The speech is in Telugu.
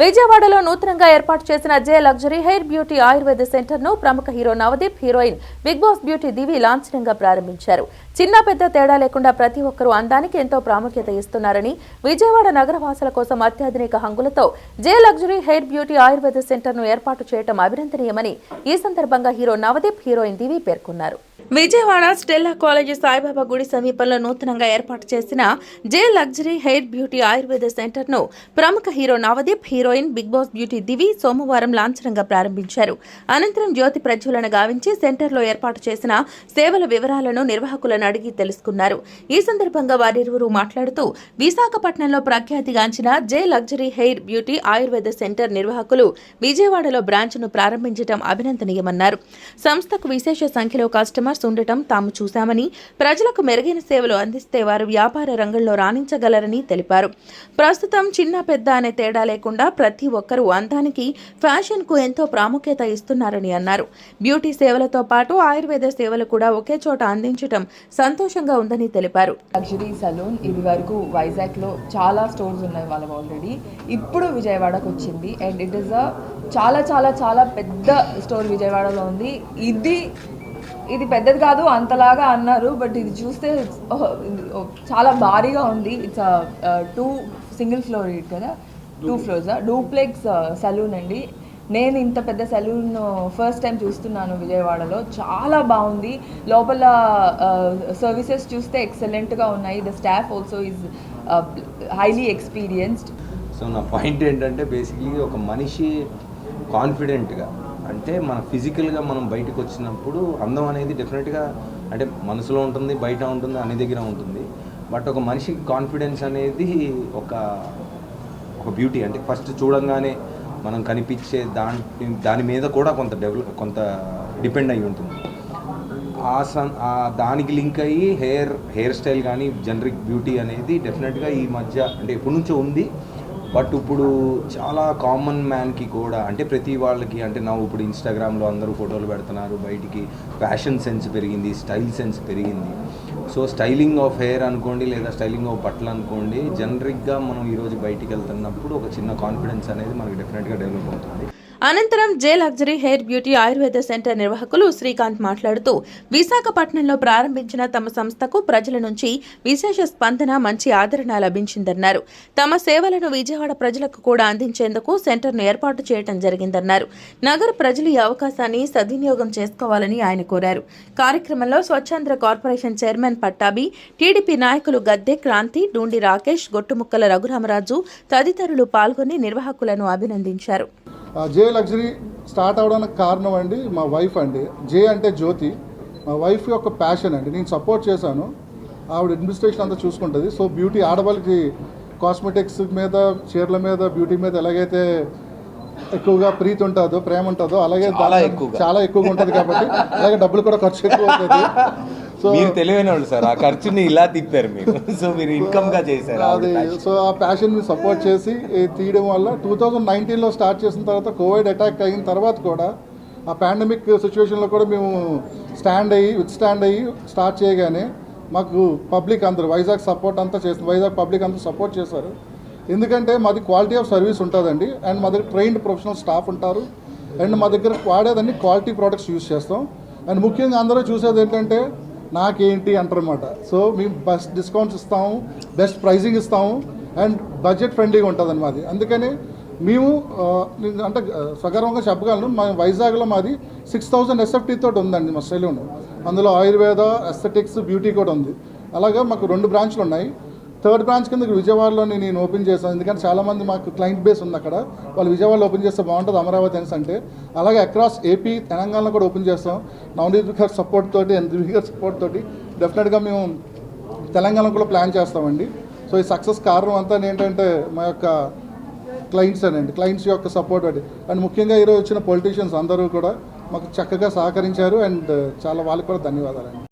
విజయవాడలో నూతనంగా ఏర్పాటు చేసిన J luxury hair beauty Ayurveda సెంటర్ను ప్రముఖ hero Navdeep heroine Bigg Boss beauty Divi లాంఛనంగా ప్రారంభించారు. చిన్న పెద్ద తేడా లేకుండా ప్రతి ఒక్కరూ అందానికి ఎంతో ప్రాముఖ్యత ఇస్తున్నారని విజయవాడ నగరవాసుల కోసం అత్యాధునిక హంగులతో J luxury hair beauty Ayurveda సెంటర్ను ఏర్పాటు చేయడం అభినందనీయమని ఈ సందర్భంగా హీరో నవదీప్ హీరోయిన్ దివి పేర్కొన్నారు. విజయవాడ స్టెల్లా కాలేజీ సాయిబాబా గుడి సమీపంలో నూతనంగా ఏర్పాటు చేసిన J luxury hair beauty Ayurveda సెంటర్ను ప్రముఖ hero Navdeep heroine Bigg Boss beauty Divi సోమవారం లాంఛనంగా ప్రారంభించారు. అనంతరం జ్యోతి ప్రజ్వలన గావించి సెంటర్లో ఏర్పాటు చేసిన సేవల వివరాలను నిర్వాహకులను అడిగి తెలుసుకున్నారు. ఈ సందర్భంగా వారిరువురు మాట్లాడుతూ విశాఖపట్నంలో ప్రఖ్యాతిగాంచిన J luxury hair beauty Ayurveda centre నిర్వాహకులు విజయవాడలో బ్రాంచ్ను ప్రారంభించడం అభినందనీయమన్నారు. సంస్థకు విశేష సంఖ్యలో కస్టమర్ కస్టమర్స్ ఉండటం తాము చూశామని ప్రజలకు మెరుగైన సేవలు అందిస్తే వారు వ్యాపార రంగంలో రాణించగలరని తెలిపారు. ప్రస్తుతం చిన్న పెద్ద అనే తేడా లేకుండా ప్రతి ఒక్కరూ అందానికి ఫ్యాషన్కు ఎంతో ప్రాముఖ్యత ఇస్తున్నారని అన్నారు. బ్యూటీ సేవలతో పాటు ఆయుర్వేద సేవలు కూడా ఒకే చోట అందించడం సంతోషంగా ఉందని తెలిపారు. లగ్జరీ సలూన్ ఇది వరకు వైజాగ్లో చాలా స్టోర్స్ ఉన్నాయి వాళ్ళకి ఆల్రెడీ. ఇప్పుడు విజయవాడకు వచ్చింది. అండ్ ఇట్ ఈస్ అ చాలా చాలా చాలా పెద్ద స్టోర్ విజయవాడలో ఉంది. ఇది ఇది పెద్దది కాదు అంతలాగా అన్నారు బట్ ఇది చూస్తే oh, ఇది, oh, చాలా భారీగా ఉంది. ఇట్స్ టూ సింగిల్ ఫ్లోర్ కదా? టూ ఫ్లోర్స్ డూప్లెక్స్ సలూన్ అండి. నేను ఇంత పెద్ద సలూన్ ఫస్ట్ టైం చూస్తున్నాను విజయవాడలో. చాలా బాగుంది. లోపల సర్వీసెస్ చూస్తే ఎక్సలెంట్గా ఉన్నాయి. The staff also is highly experienced so నా పాయింట్ ఏంటంటే బేసిక్లీ ఒక మనిషి కాన్ఫిడెంట్గా అంటే మన ఫిజికల్గా మనం బయటకు వచ్చినప్పుడు అందం అనేది డెఫినెట్గా అంటే మనసులో ఉంటుంది బయట ఉంటుంది అన్ని దగ్గర ఉంటుంది. బట్ ఒక మనిషికి కాన్ఫిడెన్స్ అనేది ఒక ఒక బ్యూటీ అంటే ఫస్ట్ చూడంగానే మనం కనిపించే దాని దాని మీద కూడా కొంత డెవలప్ కొంత డిపెండ్ అయి ఉంటుంది. ఆ సన్ దానికి లింక్ అయ్యి హెయిర్ హెయిర్ స్టైల్ కానీ జనరిక్ బ్యూటీ అనేది డెఫినెట్గా ఈ మధ్య అంటే ఎప్పటి నుంచో ఉంది. బట్ ఇప్పుడు చాలా కామన్ మ్యాన్కి కూడా అంటే ప్రతి వాళ్ళకి అంటే నా ఇప్పుడు ఇన్స్టాగ్రామ్లో అందరూ ఫోటోలు పెడుతున్నారు బయటికి ఫ్యాషన్ సెన్స్ పెరిగింది స్టైల్ సెన్స్ పెరిగింది. సో స్టైలింగ్ ఆఫ్ హెయిర్ అనుకోండి లేదా స్టైలింగ్ ఆఫ్ బట్టలు అనుకోండి జనరిక్గా మనం ఈరోజు బయటికి వెళ్తున్నప్పుడు ఒక చిన్న కాన్ఫిడెన్స్ అనేది మనకి డెఫినెట్గా డెవలప్ అవుతుంది. అనంతరం J luxury hair beauty Ayurveda centre నిర్వాహకులు శ్రీకాంత్ మాట్లాడుతూ విశాఖపట్నంలో ప్రారంభించిన తమ సంస్థకు ప్రజల నుంచి విశేష స్పందన మంచి ఆదరణ లభించిందన్నారు. తమ సేవలను విజయవాడ ప్రజలకు కూడా అందించేందుకు సెంటర్ను ఏర్పాటు చేయడం జరిగిందన్నారు. నగర ప్రజలు ఈ అవకాశాన్ని సద్వినియోగం చేసుకోవాలని ఆయన కోరారు. కార్యక్రమంలో Swachh Andhra corporation chairman Pattabhi TDP నాయకులు గద్దె క్రాంతి డూండి రాకేష్ గొట్టుముక్కల రఘురామరాజు తదితరులు పాల్గొని నిర్వాహకులను అభినందించారు. జే లగ్జరీ స్టార్ట్ అవడానికి కారణం అండి మా వైఫ్ అండి. జే అంటే జ్యోతి. మా వైఫ్ యొక్క ప్యాషన్ అండి. నేను సపోర్ట్ చేశాను. ఆవిడ అడ్మినిస్ట్రేషన్ అంతా చూసుకుంటుంది. సో బ్యూటీ ఆడవాళ్ళకి కాస్మెటిక్స్ మీద చీరల మీద బ్యూటీ మీద ఎలాగైతే ఎక్కువగా ప్రీతి ఉంటుందో ప్రేమ ఉంటుందో అలాగే చాలా ఎక్కువగా. ఉంటుంది కాబట్టి అలాగే డబ్బులు కూడా ఖర్చు ఎక్కువ అవుతుంది. మీరు తెలివైన వాళ్ళు సార్ ఆ ఖర్చుని ఇలా తిప్పారు మీరు. సో మీరు ఇన్కమ్గా చేశారు అది సో ఆ ప్యాషన్ని సపోర్ట్ చేసి ఈ తీయడం వల్ల టూ థౌజండ్ నైన్టీన్లో స్టార్ట్ చేసిన తర్వాత కోవిడ్ అటాక్ అయిన తర్వాత కూడా ఆ పాండమిక్ సిచ్యువేషన్లో కూడా మేము స్టాండ్ అయ్యి విత్ స్టాండ్ అయ్యి స్టార్ట్ చేయగానే మాకు పబ్లిక్ అందరూ వైజాగ్ సపోర్ట్ అంతా చేస్తుంది వైజాగ్ పబ్లిక్ అంతా సపోర్ట్ చేశారు. ఎందుకంటే మాది క్వాలిటీ ఆఫ్ సర్వీస్ ఉంటుందండి. అండ్ మా దగ్గర ట్రైన్డ్ ప్రొఫెషనల్ స్టాఫ్ ఉంటారు. అండ్ మా దగ్గర వాడేదాన్ని క్వాలిటీ ప్రోడక్ట్స్ యూస్ చేస్తాం. అండ్ ముఖ్యంగా అందరూ చూసేది ఏంటంటే నాకేంటి అంటారనమాట సో మేము బెస్ట్ డిస్కౌంట్స్ ఇస్తాము బెస్ట్ ప్రైజింగ్ ఇస్తాము అండ్ బడ్జెట్ ఫ్రెండ్లీగా ఉంటుంది మాది అందుకని మేము అంటే ఆ, సగర్వంగా చెప్పగలను మా వైజాగ్లో మాది సిక్స్ థౌజండ్ ఎస్ఎఫ్టీ తోటి ఉందండి మా సెలూన్. అందులో ఆయుర్వేద ఎస్థెటిక్స్ బ్యూటీ కూడా ఉంది. అలాగా మాకు రెండు బ్రాంచ్లు ఉన్నాయి. థర్డ్ బ్రాంచ్ కింద విజయవాడలోనే నేను ఓపెన్ చేశాను. ఎందుకంటే చాలామంది మాకు క్లయింట్ బేస్ ఉంది అక్కడ. వాళ్ళు విజయవాడలో ఓపెన్ చేస్తే బాగుంటుంది అమరావతి అనేసి అంటే. అలాగే అక్రాస్ ఏపీ తెలంగాణలో కూడా ఓపెన్ చేస్తాం. నవనీత్ గారి సపోర్ట్ తోటి అండ్ గారి సపోర్ట్ తోటి డెఫినెట్గా మేము తెలంగాణలో కూడా ప్లాన్ చేస్తామండి. సో ఈ సక్సెస్ కారణం అంతా ఏంటంటే మా యొక్క క్లయింట్స్ అనండి క్లయింట్స్ యొక్క సపోర్ట్ అండి. అండ్ ముఖ్యంగా ఈరోజు వచ్చిన పొలిటీషియన్స్ అందరూ కూడా మాకు చక్కగా సహకరించారు. అండ్ చాలా వాళ్ళకి కూడా ధన్యవాదాలండి.